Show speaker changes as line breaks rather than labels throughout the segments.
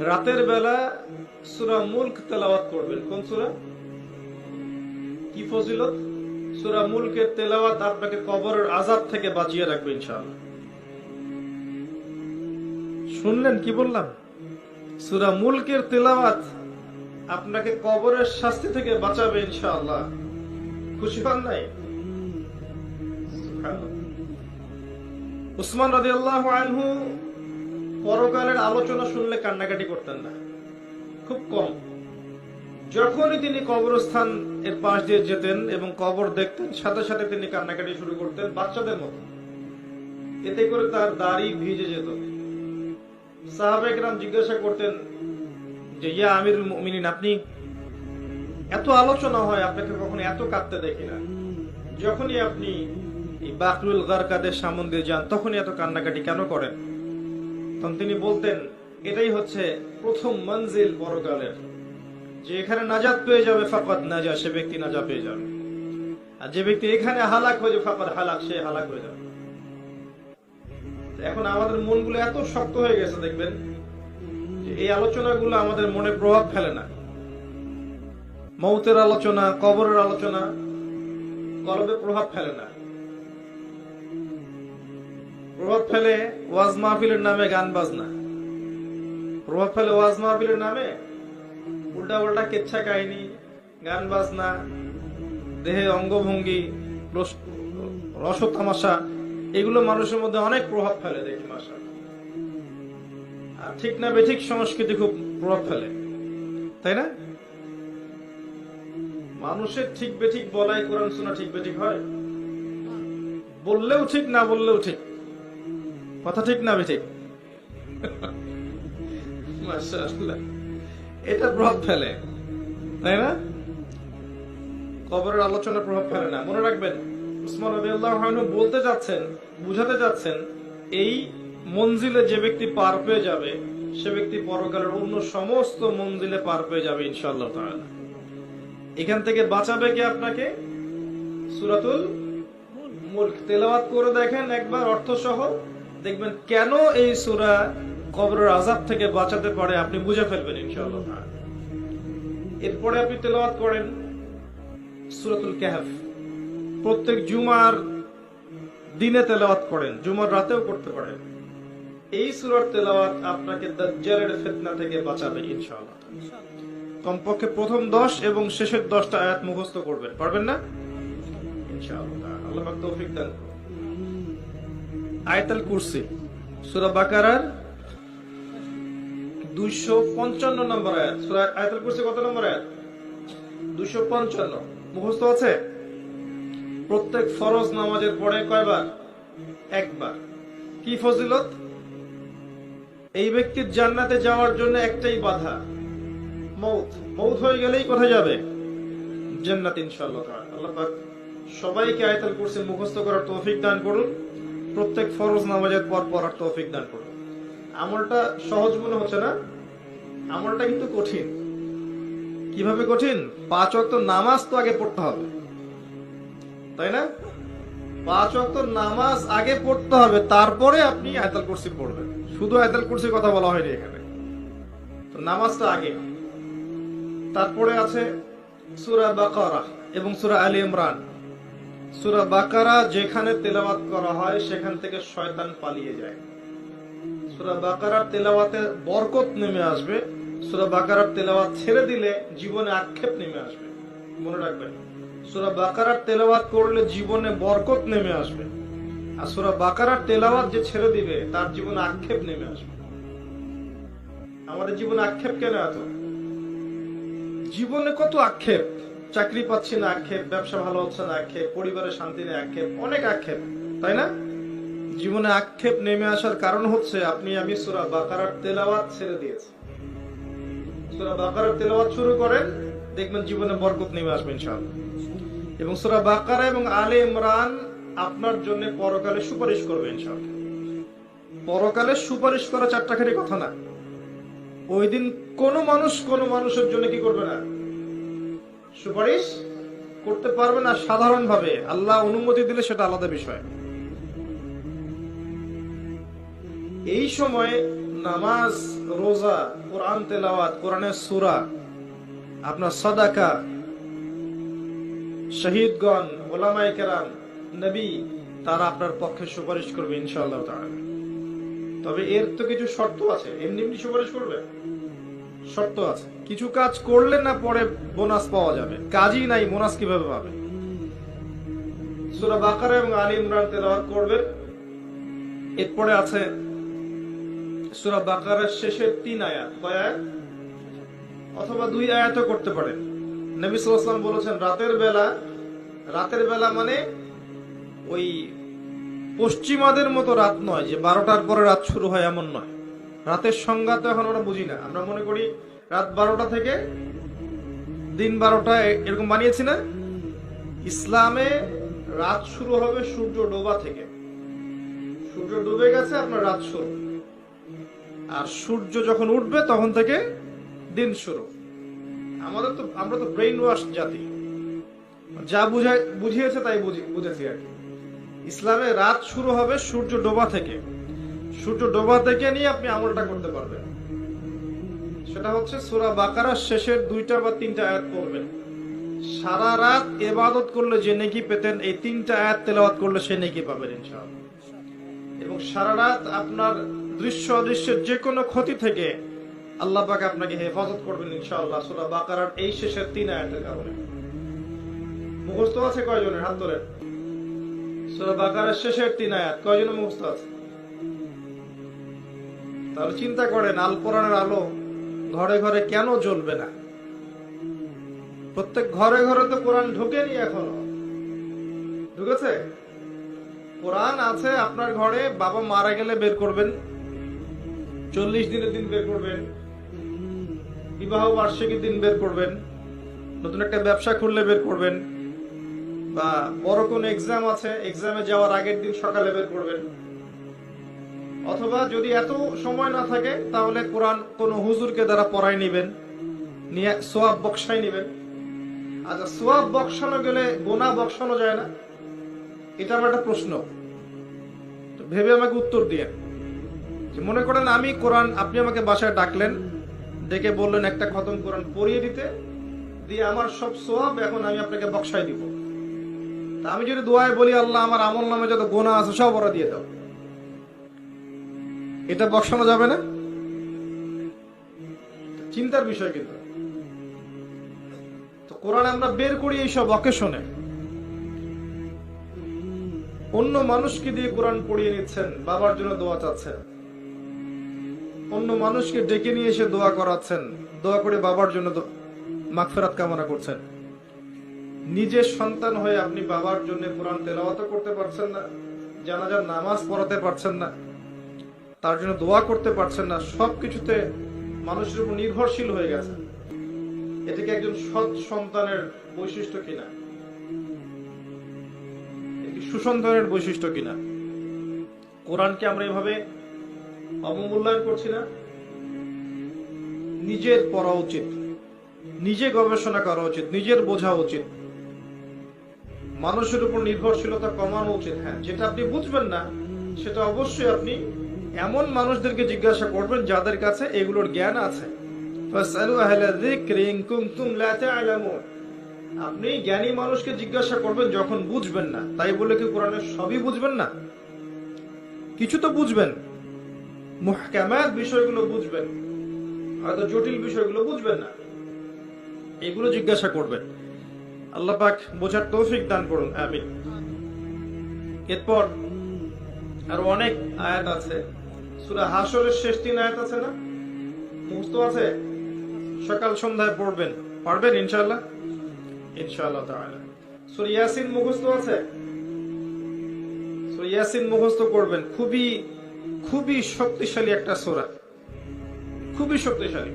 রাতের বেলা সুরা মুল্ক তেলাওয়াত করবেন। কোন সুরা? কি ফজিলত? সুরা মুলকের তেলাওয়াত আপনাকে কবরের আজাদ থেকে বাঁচিয়ে রাখবে ইনশাআল্লাহ। শুনলেন কি বললাম? সুরা মুলকের তেলাওয়াত আপনাকে কবরের শাস্তি থেকে বাঁচাবে ইনশাআল্লাহ। খুশি হন নাই। উসমান রাদিয়াল্লাহু আনহু পরকালের আলোচনা শুনলে কান্নাকাটি করতেন না। খুব কম। যখনই তিনি কবরস্থান এর পাশ দিয়ে যেতেন এবং কবর দেখতেন, সাথে সাথে তিনি কান্নাকাটি শুরু করতেন বাচ্চাদের মতো। এতে করে তার দাড়ি ভিজে যেত। সাহাবেকরাম জিজ্ঞাসা করতেন যে, ইয়া আমিরুল মিনিন আপনি এত আলোচনা হয়, আপনাকে কখনো এত কাঁদতে দেখি না। যখনই আপনি এই বাকরুল গারকাদের সামন দিয়ে যান, তখনই এত কান্নাকাটি কেন করেন? তখন তিনি বলতেন, এটাই হচ্ছে প্রথম মঞ্জিল পরকালের। যে এখানে নাজাত পেয়ে যাবে, ফাকাদ নাজা, সে ব্যক্তি নাজা পেয়ে যাবে। আর যে ব্যক্তি এখানে হালাক হয়ে যাবে, ফাকাদ হালাক, সে হালাক হয়ে যাবে। এখন আমাদের মনগুলো এত শক্ত হয়ে গেছে, দেখবেন এই আলোচনাগুলো আমাদের মনে প্রভাব ফেলে না। মৌতের আলোচনা, কবরের আলোচনা, কলবে প্রভাব ফেলে না। প্রভাব ফেলে ওয়াজ মাহফিলের নামে গান বাজনা। প্রভাব ফেলে ওয়াজ মাহফিলের নামে উল্টা উল্টা কেচ্ছা কাহিনী, গান বাজনা, দেহে অঙ্গভঙ্গি, রস- তামাশা এগুলো মানুষের মধ্যে অনেক প্রভাব ফেলে দেখি মাসা আর ঠিক না বেঠিক সংস্কৃতি খুব প্রভাব ফেলে। তাই না? মানুষের ঠিক বেঠিক বলাই কোরআন শোনা ঠিক বেঠিক হয়? বললেও ঠিক, না বললেও ঠিক। কথা ঠিক না মাশাআল্লাহ। এটা প্রভাব ফেলে, তাই না? কবরের আলোচনা প্রভাব ফেলে না। মনে রাখবেন, উসমান আনহু বলতে যাচ্ছেন, বুঝাতে যাচ্ছেন, এই মঞ্জিলে যে ব্যক্তি পার পেয়ে যাবে, সে ব্যক্তি পরকালের অন্য সমস্ত মঞ্জিলে পার পেয়ে যাবে ইনশাআল্লাহ তাআলা। এখান থেকে বাঁচাবে কি আপনাকে? সুরাতুল মুলক। তেলাওয়াত করে দেখেন একবার অর্থ সহ দেখবেন কেন এই সুরা কবরের আযাব থেকে বাঁচাতে পারে আপনি বুঝে ফেলবেন এরপরে আপনি তেলাওয়াত করেন সূরাতুল কাহফ। প্রত্যেক জুমার দিনে তেলাওয়াত করেন, জুমার রাতেও করতে পারেন। এই সূরার তেলাওয়াত আপনাকে দাজ্জালের ফিতনা থেকে বাঁচাবে ইনশাআল্লাহ। কমপক্ষে প্রথম দশ এবং শেষের দশটা আয়াত মুখস্থ করবেন, পারবেন না? ইনশাআল্লাহ। আল্লাহ পাক তৌফিক দান করুন। আয়াতুল কুরসি, সুরা বাকারার দুইশো পঞ্চান্ন নম্বর আয়াত। সূরা আয়াতুল কুরসি কত নম্বর আয়াত? দুইশো পঞ্চান্ন। মুখস্থ আছে? প্রত্যেক ফরজ নামাজের পরে কয়বার? একবার। কি ফজিলত? এই ব্যক্তির জান্নাতে যাওয়ার জন্য একটাই বাধা, মৌত। মৌত হয়ে গেলেই কোথায় যাবে? জান্নাত ইনশাআল্লাহ আল্লাহ পাক সবাইকে আয়তাল কুরসি মুখস্থ করার তৌফিক দান করুন। প্রত্যেক ফরজ নামাজের পর পড়ার তৌফিক দান করুন। আমলটা সহজ মনে হচ্ছে না? আমলটা কিন্তু কঠিন। কীভাবে কঠিন? পাঁচ ওয়াক্ত নামাজ তো আগে পড়তে হবে। তাই না? পাঁচ ওয়াক্ত নামাজ আগে পড়তে হবে, তারপরে আপনি আয়তাল কুরসি পড়বেন। শুধু আয়তাল কুরসির কথা বলা হয়নি এখানে। তো নামাজটা আগে। তারপরে আছে সুরা বাকারা এবং সুরা আলী ইমরান। সূরা বাকারা যেখানে তেলাওয়াত করা হয়, সেখান থেকে শয়তান পালিয়ে যায়। সূরা বাকারার তেলাওয়াতে বরকত নেমে আসবে। সূরা বাকারার তেলাওয়াত ছেড়ে দিলে জীবনে আক্ষেপ নেমে আসবে। মনে রাখবেন, সূরা বাকারার তেলাওয়াত করলে জীবনে বরকত নেমে আসবে। আর সূরা বাকারার তেলাওয়াত যে ছেড়ে দিবে, তার জীবনে আক্ষেপ নেমে আসবে। আমাদের জীবনে আক্ষেপ কেন এত? জীবনে কত আক্ষেপ? চাকরি পাচ্ছি না, আক্ষেপ, ব্যবসা ভালো হচ্ছে না, আক্ষেপ পরিবারের শান্তি নেই, আক্ষেপ, অনেক আক্ষেপ, তাই না? জীবনে আক্ষেপ নেমে আসার কারণ হচ্ছে আপনি আমি সুরা বাকারার তেলাওয়াত ছেড়ে দিয়েছি। সুরা বাকারার তেলাওয়াত শুরু করেন, দেখবেন জীবনে বরকত নেমে আসবে ইনশাআল্লাহ। এবং সুরা বাকারা এবং আলে ইমরান আপনার জন্য পরকালে সুপারিশ করবে ইনশাআল্লাহ। পরকালে সুপারিশ করা চারটাখানি কথা না। ওই দিন কোন মানুষ কোন মানুষের জন্য কি করবে না? সুপারিশ করতে পারবে না সাধারণ ভাবে আল্লাহ অনুমতি দিলে সেটা আলাদা বিষয়। এই সময় নামাজ, রোজা, কোরআন তেলাওয়াত, কোরআনের সুরা, আপনার সদাকা, শহীদগণ ওলামাই কেরাম, নবী, তারা আপনার পক্ষে সুপারিশ করবে ইনশাআল্লাহ তবে এর তো কিছু শর্ত আছে। এমনি এমনি সুপারিশ করবে। শর্ত আছে। কিছু কাজ করলে না পরে বোনাস পাওয়া যাবে। কাজই নাই, বোনাস কীভাবে পাবে? সূরা বাকারা এবং আলী ইমরান তেলাওয়াত করবেন। এরপরে আছে সূরা বাকারার শেষের তিন আয়াত। কয় আয়াত? অথবা দুই আয়াতও করতে পারেন। নবী সাল্লাল্লাহু বলেছেন, রাতের বেলা রাতের বেলা মানে ওই পশ্চিমাদের মতো রাত নয়, যে বারোটার পরে রাত শুরু হয়, এমন নয়। রাতের সংজ্ঞা তো এখন আমরা বুঝি না। আমরা মনে করি রাত বারোটা থেকে দিন বারোটা এরকম বানিয়েছি না? ইসলামে রাত শুরু হবে সূর্য ডোবা থেকে। সূর্য ডুবে গেছে, আপনার রাত শুরু। আর সূর্য যখন উঠবে, তখন থেকে দিন শুরু। আমাদের তো আমরা তো ব্রেইন ওয়াশ জাতি। যা বুঝায় বুঝিয়েছে তাই বুঝি- বুঝেছি আর কি। ইসলামে রাত শুরু হবে সূর্য ডোবা থেকে। সূর্য ডোবা থেকে নিয়ে আপনি আমলটা করতে পারবেন। সেটা হচ্ছে সূরা বাকারার শেষের দুইটা বা তিনটা আয়াত পড়বেন। সারা রাত এবাদত করলে যে নেকি পেতেন, এই তিনটা আয়াত তেলাওয়াত করলে সে নেকি পাবেন ইনশাআল্লাহ। এবং সারা রাত আপনার দৃশ্য অদৃশ্যের যে কোনো ক্ষতি থেকে আল্লাহ পাক আপনাকে হেফাজত করবেন ইনশাআল্লাহ সূরা বাকারার এই শেষের তিন আয়াতের কারণে। মুখস্থ আছে কয়জনের? হাত তোলেন। সূরা বাকারার শেষের তিন আয়াত। কয়জনের মুখস্থ আছে? তাহলে চিন্তা করেন আল কোরআনের আলো ঘরে ঘরে কেন জ্বলবে না? প্রত্যেক ঘরে ঘরে তো কোরআন ঢোকেনি এখনও। ঢুকেছে? কোরআন আছে আপনার ঘরে, বাবা মারা গেলে বের করবেন। চল্লিশ দিনের দিন বের করবেন। বিবাহ বার্ষিকীর দিন বের করবেন। নতুন একটা ব্যবসা খুললে বের করবেন। বা বড় কোন এক্সাম আছে এক্সামে যাওয়ার আগের দিন সকালে বের করবেন। অথবা যদি এত সময় না থাকে, তাহলে কোরআন কোন হুজুরকে দ্বারা পড়াই নিবেন, নিয়ে সোয়াব বক্সাই নিবেন। আচ্ছা সোয়াব বক্সানো গেলে গোনা বক্সানো যায় না? এটা আমার একটা প্রশ্ন। ভেবে আমাকে উত্তর দিয়ে মনে করেন আমি কোরআন, আপনি আমাকে বাসায় ডাকলেন, ডেকে বললেন, একটা খতম কোরআন পড়িয়ে দিতে, দিয়ে আমার সব সোয়াব এখন আমি আপনাকে বক্সাই দিব। তা আমি যদি দোয়ায় বলি, আল্লাহ, আমার আমল নামে যত গোনা আছে সব ওরা দিয়ে দাও। এটা বসানো যাবে না? চিন্তার বিষয় কিন্তু। তো কোরআন আমরা বের করি এইসব অকেশনে অন্য মানুষকে দিয়ে কোরআন পড়িয়ে নিচ্ছেন, বাবার জন্য দোয়া চাচ্ছেন। অন্য মানুষকে ডেকে নিয়ে এসে দোয়া করাচ্ছেন, দোয়া করে বাবার জন্য দো- কামনা করছেন। নিজের সন্তান হয়ে আপনি বাবার জন্য কোরআন তেলাওয়াত করতে পারছেন না, জানাজার নামাজ পড়াতে পারছেন না। তার জন্য দোয়া করতে পারছেন না, সবকিছুতে মানুষের উপর নির্ভরশীল হয়ে গেছে। এটা কি একজন সৎ সন্তানের বৈশিষ্ট্য কিনা? সুসন্তানের বৈশিষ্ট্য কিনা? কোরআনকে আমরা এভাবে অবমূল্যায়ন করছি না? নিজের পড়া উচিত, নিজে গবেষণা করা উচিত, নিজের বোঝা উচিত। মানুষের উপর নির্ভরশীলতা কমানো উচিত হ্যাঁ। যেটা আপনি বুঝবেন না, সেটা অবশ্যই আপনি এমন মানুষদেরকে জিজ্ঞাসা করবেন যাদের কাছে এগুলোর জ্ঞান আছে। আপনি জ্ঞানী মানুষকে জিজ্ঞাসা করবেন যখন বুঝবেন না। তাই বলে কি কোরআনের সবই বুঝবেন না? কিছু তো বুঝবেন। বিষয়গুলো বুঝবেন। হয়তো জটিল বিষয়গুলো বুঝবেন না। এগুলো জিজ্ঞাসা করবেন। আল্লাহ পাক বোঝার তৌফিক দান করুন। আমিন। এরপর আর অনেক আয়াত আছে। সূরা হাসরের শেষ তিন আয়াত আছে না? মুখস্থ আছে? সকাল সন্ধ্যায় পড়বেন। পারবেন ইনশাল্লাহ ইনশাআল্লাহ তাআলা। সূরা ইয়াসিন মুখস্থ আছে? সূরা ইয়াসিন মুখস্থ করবেন। খুবই খুবই শক্তিশালী একটা সূরা। খুবই শক্তিশালী।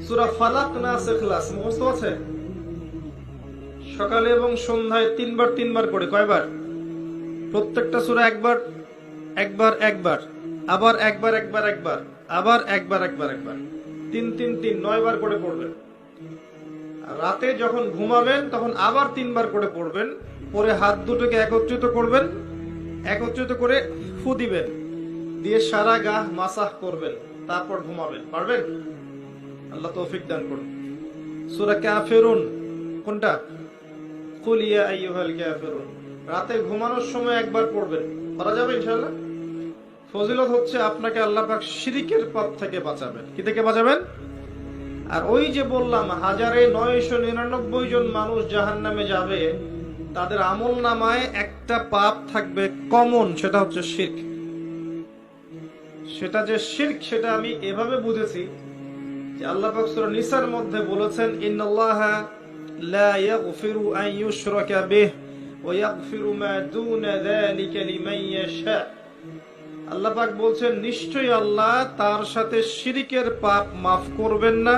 সূরা ফালাক নাস ইখলাস মুখস্থ আছে? সকালে এবং সন্ধ্যায় তিনবার তিনবার করে। কয়বার? প্রত্যেকটা সূরা একবার? একবার একবার। আবার একবার একবার একবার, আবার একবার একবার একবার। তিন তিন তিন নয় বার করে পড়বেন। রাতে যখন ঘুমাবেন, তখন আবার তিনবার করে পড়বেন। পরে হাত দুটোকে একত্রিত করবেন, একত্রিত করে ফু দিবেন, দিয়ে সারা গা মাসাহ করবেন, তারপর ঘুমাবেন। পারবেন? আল্লাহ তৌফিক দান করুন। সূরা কাফিরুন, কোনটা? কুল ইয়া আইয়ুহাল কাফিরুন। রাতে ঘুমানোর সময় একবার পড়বেন। করা যাবে ইনশাআল্লাহ? ফজিলত হচ্ছে আপনাকে আল্লাহ পাক শিরিকের পথ থেকে বাঁচাবেন। কি থেকে বাঁচাবেন? আর ওই যে বললাম, হাজারে নয়শো নিরানব্বই জন মানুষ জাহান নামে যাবে, তাদের আমল নামায় একটা পাপ থাকবে কমন, সেটা হচ্ছে শির্ক। সেটা যে শির্ক, সেটা আমি এভাবে বুঝেছি যে আল্লাহ পাক সূরা নিসার মধ্যে বলেছেন, ইন্নাল্লাহা লা ইয়াগফিরু আন ইউশরাকা বিহ ওয়া ইয়াগফিরু মা দুনা যালিকা লিমান ইয়াশা। আল্লাহ পাক বলছেন, নিশ্চয়ই আল্লাহ তার সাথে শিরিকের পাপ মাফ করবেন না,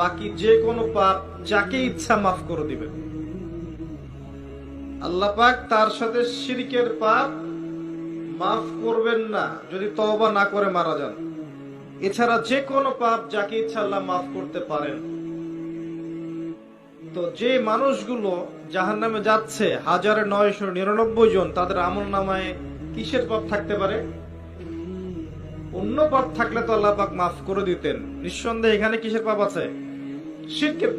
বাকি যে কোনো পাপ যাকে ইচ্ছা মাফ করে দিবেন। আল্লাহ পাক তার সাথে শিরিকের পাপ মাফ করবেন না, যদি তওবা না করে মারা যান। এছাড়া যে কোনো পাপ যাকে ইচ্ছা আল্লাহ মাফ করতে পারেন। তো যে মানুষগুলো জাহান নামে যাচ্ছে, হাজারে নয়শো নিরানব্বই জন, তাদের আমল নামায় কিসের পাপ থাকতে পারে? অন্য পাপ থাকলে তো আল্লাহ পাক মাফ করে দিতেন। নিঃসন্দেহে এখানে কিসের পাপ আছে? শিরকের